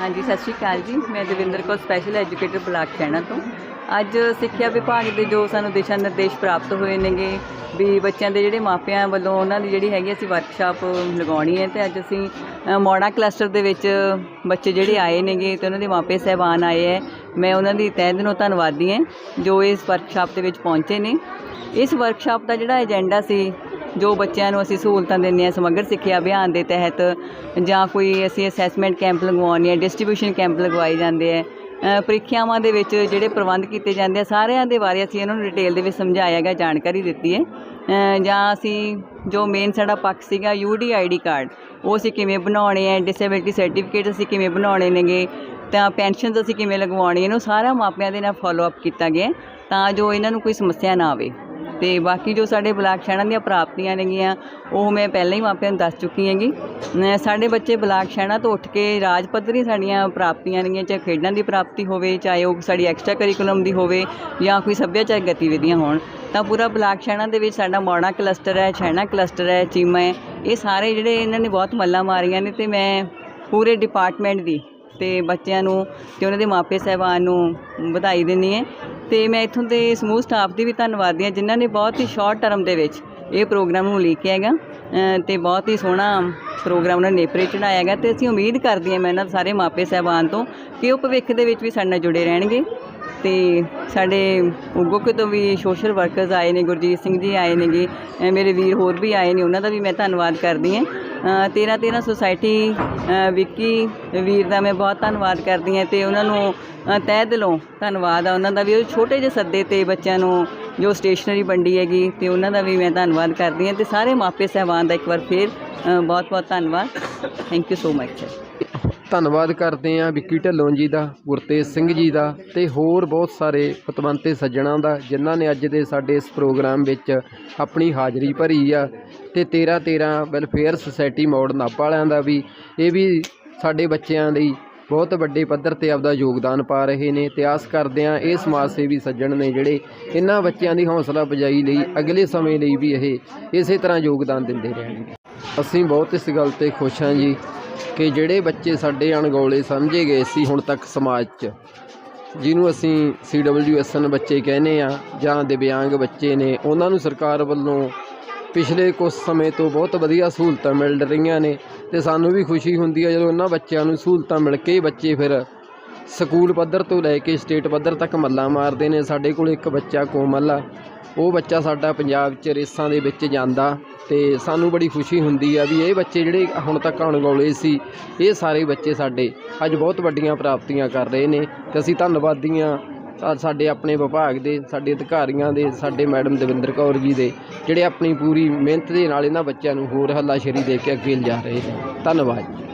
ਹਾਂਜੀ ਸਤਿ ਸ਼੍ਰੀ ਅਕਾਲ ਜੀ। ਮੈਂ Davinder Kaur special educator block Shehna ਤੋਂ। ਅੱਜ ਸਿੱਖਿਆ ਵਿਭਾਗ ਦੇ ਜੋ ਸਾਨੂੰ ਦਿਸ਼ਾ ਨਿਰਦੇਸ਼ ਪ੍ਰਾਪਤ ਹੋਏ ਨੇਗੇ ਵੀ ਬੱਚਿਆਂ ਦੇ ਜਿਹੜੇ ਮਾਪਿਆਂ ਵੱਲੋਂ ਉਹਨਾਂ ਦੀ ਜਿਹੜੀ ਹੈਗੀ ਅਸੀਂ ਵਰਕਸ਼ਾਪ ਲਗਾਉਣੀ ਹੈ ਤੇ ਅੱਜ ਅਸੀਂ ਅ, ਮੋੜਾ ਕਲਸਟਰ ਦੇ ਵਿੱਚ ਬੱਚੇ ਜਿਹੜੇ ਆਏ ਨੇਗੇ ਤੇ ਉਹਨਾਂ ਦੇ ਮਾਪੇ ਸਹਿਬਾਨ ਆਏ ਹੈ। ਮੈਂ ਉਹਨਾਂ ਦੀ ਤਹਿ ਦਿਲੋਂ ਧੰਨਵਾਦੀ ਹਾਂ ਜੋ ਇਸ ਵਰਕਸ਼ਾਪ ਦੇ ਵਿੱਚ ਪਹੁੰਚੇ ਨੇ। ਇਸ ਵਰਕਸ਼ਾਪ ਦਾ ਜਿਹੜਾ ਏਜੰਡਾ ਸੀ ਜੋ ਬੱਚਿਆਂ ਨੂੰ ਅਸੀਂ ਸਹੂਲਤਾਂ ਦਿੰਦੇ ਹਾਂ, ਸਮੱਗਰ ਸਿੱਖਿਆ ਅਭਿਆਨ ਦੇ ਤਹਿਤ ਜਾਂ ਕੋਈ ਅਸੀਂ ਅਸੈਸਮੈਂਟ ਕੈਂਪ ਲਗਵਾਉਂਦੇ ਹਾਂ ਡਿਸਟ੍ਰੀਬਿਊਸ਼ਨ ਕੈਂਪ ਲਗਵਾਏ ਜਾਂਦੇ ਹੈ ਪ੍ਰੀਖਿਆਵਾਂ ਦੇ ਵਿੱਚ ਜਿਹੜੇ ਪ੍ਰਬੰਧ ਕੀਤੇ ਜਾਂਦੇ ਆ, ਸਾਰਿਆਂ ਦੇ ਬਾਰੇ ਅਸੀਂ ਇਹਨਾਂ ਨੂੰ ਡਿਟੇਲ ਦੇ ਵਿੱਚ ਸਮਝਾਇਆ ਗਿਆ, ਜਾਣਕਾਰੀ ਦਿੱਤੀ ਹੈ। ਜਾਂ ਅਸੀਂ ਜੋ ਮੇਨ ਸਾਡਾ ਪੱਖ ਸੀਗਾ ਯੂਡੀ ਆਈਡੀ ਕਾਰਡ ਉਹ ਅਸੀਂ ਕਿਵੇਂ ਬਣਾਉਣੇ ਹੈ ਡਿਸੇਬਿਲਿਟੀ ਸਰਟੀਫਿਕੇਟ ਅਸੀਂ ਕਿਵੇਂ ਬਣਾਉਣੇ ਨੇਗੇ, ਤਾਂ ਪੈਨਸ਼ਨਸ ਅਸੀਂ ਕਿਵੇਂ ਲਗਵਾਉਣੀ, ਇਹਨੂੰ ਸਾਰਾ ਮਾਪਿਆਂ ਦੇ ਨਾਲ ਫਾਲੋ ਅਪ ਕੀਤਾ ਗਿਆ ਤਾਂ ਜੋ ਇਹਨਾਂ ਨੂੰ ਕੋਈ ਸਮੱਸਿਆ ਨਾ ਆਵੇ। ਤੇ ਬਾਕੀ ਜੋ ਸਾਡੇ ਬਲਾਕ ਸ਼ਹਿਣਾ ਦੀਆਂ ਪ੍ਰਾਪਤੀਆਂ ਨੇਗੀਆਂ, ਉਹ ਮੈਂ ਪਹਿਲਾਂ ਹੀ ਮਾਪਿਆਂ ਨੂੰ ਦੱਸ ਚੁੱਕੀ ਹੈਗੀ। ਸਾਡੇ ਬੱਚੇ ਬਲਾਕ ਸ਼ਹਿਣਾ ਤੋਂ ਉੱਠ ਕੇ ਰਾਜ ਪੱਧਰੀ ਸਾਡੀਆਂ ਪ੍ਰਾਪਤੀਆਂ ਨੇਗੀਆਂ, ਚਾਹੇ ਖੇਡਾਂ ਦੀ ਪ੍ਰਾਪਤੀ ਹੋਵੇ, ਚਾਹੇ ਉਹ ਸਾਡੀ ਐਕਸਟਰਾ ਕਰਿਕੂਲਮ ਦੀ ਹੋਵੇ, ਜਾਂ ਕੋਈ ਸੱਭਿਆਚਾਰਕ ਗਤੀਵਿਧੀਆਂ ਹੋਣ, ਤਾਂ ਪੂਰਾ ਬਲਾਕ ਸ਼ਹਿਣਾ ਦੇ ਵਿੱਚ ਸਾਡਾ ਮੋੜਾ ਕਲਸਟਰ ਹੈ ਸ਼ਹਿਣਾ ਕਲਸਟਰ ਹੈ, ਚੀਮਾ ਹੈ, ਇਹ ਸਾਰੇ ਜਿਹੜੇ ਇਹਨਾਂ ਨੇ ਬਹੁਤ ਮੱਲਾਂ ਮਾਰੀਆਂ ਨੇ ਤੇ ਮੈਂ ਪੂਰੇ ਡਿਪਾਰਟਮੈਂਟ ਦੀ ਤੇ ਬੱਚਿਆਂ ਨੂੰ ਤੇ ਉਹਨਾਂ ਦੇ ਮਾਪੇ ਸਹਿਬਾਨ ਨੂੰ ਵਧਾਈ ਦਿੰਦੀ ਹੈ। ਤੇ ਮੈਂ ਇੱਥੋਂ ਦੇ ਸਮੂਹ ਸਟਾਫ ਦੀ ਵੀ ਧੰਨਵਾਦੀ ਹਾਂ ਜਿਨ੍ਹਾਂ ਨੇ ਬਹੁਤ ਹੀ ਸ਼ਾਰਟ ਟਰਮ ਦੇ ਵਿੱਚ ਇਹ ਪ੍ਰੋਗਰਾਮ ਨੂੰ ਲਿਖਿਆ ਹੈਗਾ ਅ, ਤੇ ਬਹੁਤ ਹੀ ਸੋਹਣਾ ਪ੍ਰੋਗਰਾਮ ਉਹਨਾਂ ਨੇਪਰੇ ਚੜਾਇਆ ਹੈਗਾ ਤੇ ਅਸੀਂ ਉਮੀਦ ਕਰਦੇ ਹਾਂ ਮੈਂ ਇਹਨਾਂ ਸਾਰੇ ਮਾਪੇ ਸਹਿਬਾਨ ਤੋਂ ਕਿ ਉਹ ਭਵਿੱਖ ਦੇ ਵਿੱਚ ਵੀ ਸਾਡੇ ਨਾਲ ਜੁੜੇ ਰਹਿਣਗੇ ਤੇ ਸਾਡੇ ਉਗੋਕੇ ਤੋਂ ਵੀ ਸੋਸ਼ਲ ਵਰਕਰਸ ਆਏ ਨੇ ਗੁਰਜੀਤ ਸਿੰਘ ਜੀ ਆਏ ਨੇਗੇ ਮੇਰੇ ਵੀਰ ਹੋਰ ਵੀ ਆਏ ਨੇ ਉਹਨਾਂ ਦਾ ਵੀ ਮੈਂ ਧੰਨਵਾਦ ਕਰਦੀ ਹਾਂ। ਅ, ਤੇਰਾਂ ਤੇਰਾਂ ਸੁਸਾਇਟੀ ਵਿੱਕੀ ਵੀਰ ਦਾ ਮੈਂ ਬਹੁਤ ਧੰਨਵਾਦ ਕਰਦੀ ਹਾਂ ਤੇ ਉਹਨਾਂ ਨੂੰ ਅ, ਤਹਿ ਦਿਲੋਂ ਧੰਨਵਾਦ ਆ। ਉਹਨਾਂ ਦਾ ਵੀ ਉਹ ਛੋਟੇ ਜਿਹੇ ਸੱਦੇ ਤੇ ਬੱਚਿਆਂ ਨੂੰ ਜੋ ਸਟੇਸ਼ਨਰੀ ਵੰਡੀ ਹੈਗੀ ਤੇ ਉਹਨਾਂ ਦਾ ਵੀ ਮੈਂ ਧੰਨਵਾਦ ਕਰਦੀ ਹਾਂ ਤੇ ਸਾਰੇ ਮਾਪੇ ਸਹਿਬਾਨ ਦਾ ਇੱਕ ਵਾਰ ਫੇਰ ਬਹੁਤ ਬਹੁਤ ਧੰਨਵਾਦ। ਥੈਂਕ ਯੂ ਸੋ ਮਚ ਧੰਨਵਾਦ ਕਰਦੇ ਹਾਂ ਵਿੱਕੀ ਢੱਲੋਂ ਜੀ ਦਾ, ਗੁਰਤੇਜ ਸਿੰਘ ਜੀ ਦਾ ਤੇ ਹੋਰ ਬਹੁਤ ਸਾਰੇ ਪਤਵੰਤੇ ਸੱਜਣਾਂ ਦਾ, ਜਿਨ੍ਹਾਂ ਨੇ ਅੱਜ ਦੇ ਸਾਡੇ ਇਸ ਪ੍ਰੋਗਰਾਮ ਵਿੱਚ ਆਪਣੀ ਹਾਜ਼ਰੀ ਭਰੀ ਆ ਤੇ 13 13 ਵੈਲਫੇਅਰ ਸੁਸਾਇਟੀ ਮੋੜ ਨਾਭਾ ਵਾਲਿਆਂ ਦਾ ਵੀ, ਇਹ ਵੀ ਸਾਡੇ ਬੱਚਿਆਂ ਲਈ ਬਹੁਤ ਵੱਡੇ ਪੱਧਰ ਤੇ ਆਪਦਾ ਯੋਗਦਾਨ ਪਾ ਰਹੇ ਨੇ ਤੇ ਆਸ ਕਰਦੇ ਹਾਂ ਇਹ ਸਮਾਜ ਸੇਵੀ ਸੱਜਣ ਨੇ ਜਿਹੜੇ ਇਹਨਾਂ ਬੱਚਿਆਂ ਦੀ ਹੌਸਲਾ ਅਫਜ਼ਾਈ ਲਈ ਅਗਲੇ ਸਮੇਂ ਲਈ ਵੀ ਇਹ ਇਸੇ ਤਰ੍ਹਾਂ ਯੋਗਦਾਨ ਦਿੰਦੇ ਰਹਿਣਗੇ। ਅਸੀਂ ਬਹੁਤ ਇਸ ਗੱਲ ਤੇ ਖੁਸ਼ ਹਾਂ ਜੀ ਕਿ ਜਿਹੜੇ ਬੱਚੇ ਸਾਡੇ ਅਣਗੌਲੇ ਸਮਝੇ ਗਏ ਸੀ ਹੁਣ ਤੱਕ ਸਮਾਜ 'ਚ, ਜਿਹਨੂੰ ਅਸੀਂ CWSN ਬੱਚੇ ਕਹਿੰਦੇ ਆ ਜਾਂ ਦਿਵਿਆਂਗ ਬੱਚੇ ਨੇ, ਉਹਨਾਂ ਨੂੰ ਸਰਕਾਰ ਵੱਲੋਂ ਪਿਛਲੇ ਕੁਝ ਸਮੇਂ ਤੋਂ ਬਹੁਤ ਵਧੀਆ ਸਹੂਲਤਾਂ ਮਿਲ ਰਹੀਆਂ ਨੇ ਤੇ ਸਾਨੂੰ ਵੀ ਖੁਸ਼ੀ ਹੁੰਦੀ ਹੈ ਜਦੋਂ ਉਹਨਾਂ ਬੱਚਿਆਂ ਨੂੰ ਸਹੂਲਤਾਂ ਮਿਲ ਕੇ ਹੀ ਬੱਚੇ ਫਿਰ ਸਕੂਲ ਪੱਧਰ ਤੋਂ ਲੈ ਕੇ ਸਟੇਟ ਪੱਧਰ ਤੱਕ ਮੱਲਾਂ ਮਾਰਦੇ ਨੇ। ਸਾਡੇ ਕੋਲ ਇੱਕ ਬੱਚਾ ਕੋਮਲ ਆ, ਉਹ ਬੱਚਾ ਸਾਡਾ ਪੰਜਾਬ 'ਚ ਰੇਸਾਂ ਦੇ ਵਿੱਚ ਜਾਂਦਾ। ਤੇ ਸਾਨੂੰ ਬੜੀ ਖੁਸ਼ੀ ਹੁੰਦੀ ਆ ਵੀ ਇਹ ਬੱਚੇ ਜਿਹੜੇ ਹੁਣ ਤੱਕ ਅਣਗੌਲੇ ਸੀ, ਇਹ ਸਾਰੇ ਬੱਚੇ ਸਾਡੇ ਅੱਜ ਬਹੁਤ ਵੱਡੀਆਂ ਪ੍ਰਾਪਤੀਆਂ ਕਰ ਰਹੇ ਨੇ ਤੇ ਅਸੀਂ ਧੰਨਵਾਦੀ ਹਾਂ ਸਾਡੇ ਆਪਣੇ ਵਿਭਾਗ ਦੇ, ਸਾਡੇ ਅਧਿਕਾਰੀਆਂ ਦੇ, ਸਾਡੇ ਮੈਡਮ ਦਵਿੰਦਰ ਕੌਰ ਜੀ ਦੇ, ਜਿਹੜੇ ਆਪਣੀ ਪੂਰੀ ਮਿਹਨਤ ਦੇ ਨਾਲ ਇਹਨਾਂ ਬੱਚਿਆਂ ਨੂੰ ਹੋਰ ਹੱਲਾਸ਼ੇਰੀ ਦੇ ਕੇ ਅੱਗੇ ਲਿਜਾ ਰਹੇ ਨੇ। ਧੰਨਵਾਦ ਜੀ।